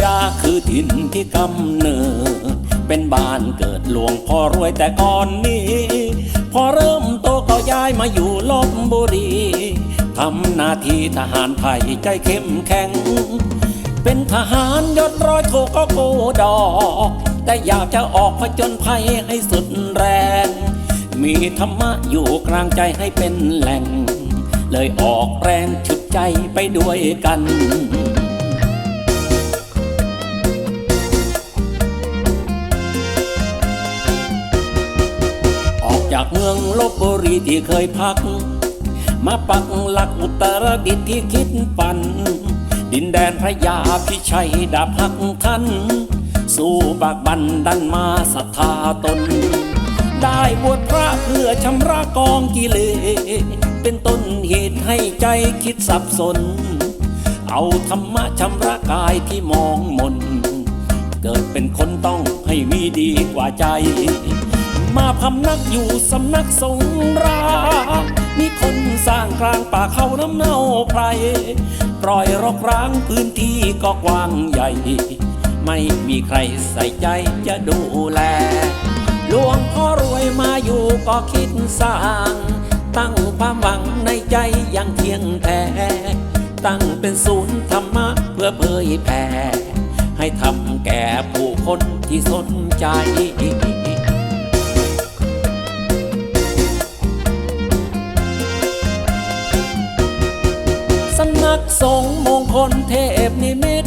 ยาคือถิ่นที่กำเนิด เป็นบ้านเกิดหลวงพ่อรวยแต่ก่อนนี้ พอเริ่มโตก็ย้ายมาอยู่ลบบุรีทำหน้าที่ทหารไทยใจเข้มแข็ง เป็นทหารยศร้อยโทก็โกดอกแต่อยากจะออกผจญภัยให้สุดแรง มีธรรมะอยู่กลางใจให้เป็นแหล่ง เลยออกแรงฉุดใจไปด้วยกัน ที่เคยพัก มาปักหลักอุตรดิตที่คิดฝัน ดินแดนพระยาพิชัยดาบพักท่าน สู้บากบันดันมาศรัทธาตน ได้บวชพระเพื่อชำระกองกิเลสเป็นต้นเหตุให้ใจคิดสับสน เอาธรรมะชำระกายที่มองมน เกิดเป็นคนต้องให้มีดีกว่าใจ มาพำนักอยู่สำนักสงรามีคนสร้างกลางป่าเขาน้ำเนาไพรปล่อยรกร้างพื้นที่ก็กว้างใหญ่ ไม่มีใครใส่ใจจะดูแล หลวงพ่อรวยมาอยู่ก็คิดสร้าง ตั้งความหวังในใจอย่างเที่ยงแท้ตั้งเป็นศูนย์ธรรมะเพื่อเผยแผ่ให้ทำแก่ผู้คนที่สนใจ สำนักสงฆ์มงคลเทพนิมิต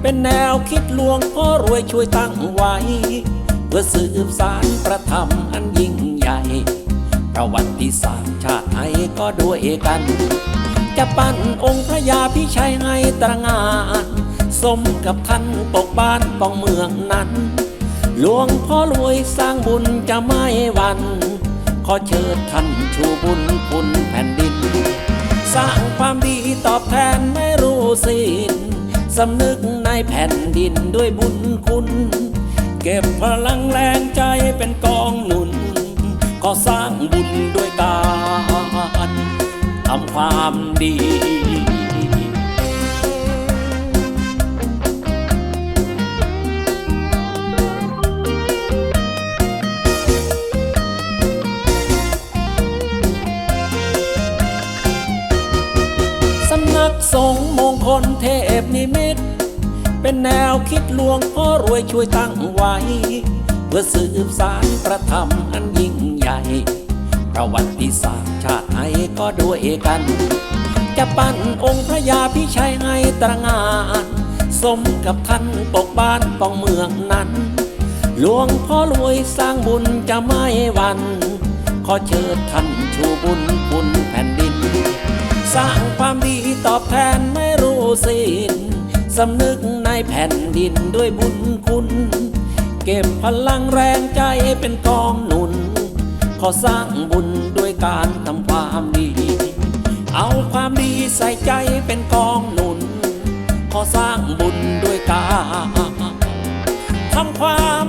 เป็นแนวคิดหลวงพ่อรวยช่วยตั้งไว้ เพื่อสืบสารประธรรมอันยิ่งใหญ่ ประวัติศาสตร์ชาติไทยก็ด้วยกัน จะปั้นองค์พระยาพิชัยให้ตรงาน สมกับท่านปกบ้านปองเมืองนั้น หลวงพ่อรวยสร้างบุญจะไม่วัน ขอเชิญท่านชูบุญคุณแผ่นดิน สร้างความดีตอบแทนไม่รู้สิ้นสำนึกในแผ่นดินด้วยบุญคุณ เก็บพลังแรงใจเป็นกองหนุน ก็สร้างบุญด้วยการทำความดี นักสงมงคลเทพนิมิต เป็นแนวคิดหลวงพ่อรวยช่วยตั้งไว้ เพื่อสืบสารประธรรมอันยิ่งใหญ่ ประวัติศาสตร์ชาติไทยก็ด้วยกัน จะปั้นองค์พระยาพิชัยให้ตรงาน สมกับท่านปกบ้านป้องเมืองนั้น หลวงพ่อรวยสร้างบุญจะไม่วัน ขอเชิญท่านชูบุญคุณแผ่นดิน สร้าง อบแทนไม่รู้สิ้นสำนึกในแผ่นดินด้วยบุญคุณ เก็บพลังแรงใจเป็นกองหนุน ขอสร้างบุญด้วยการทำความดี เอาความดีใส่ใจเป็นกองหนุน ขอสร้างบุญด้วยการทำความ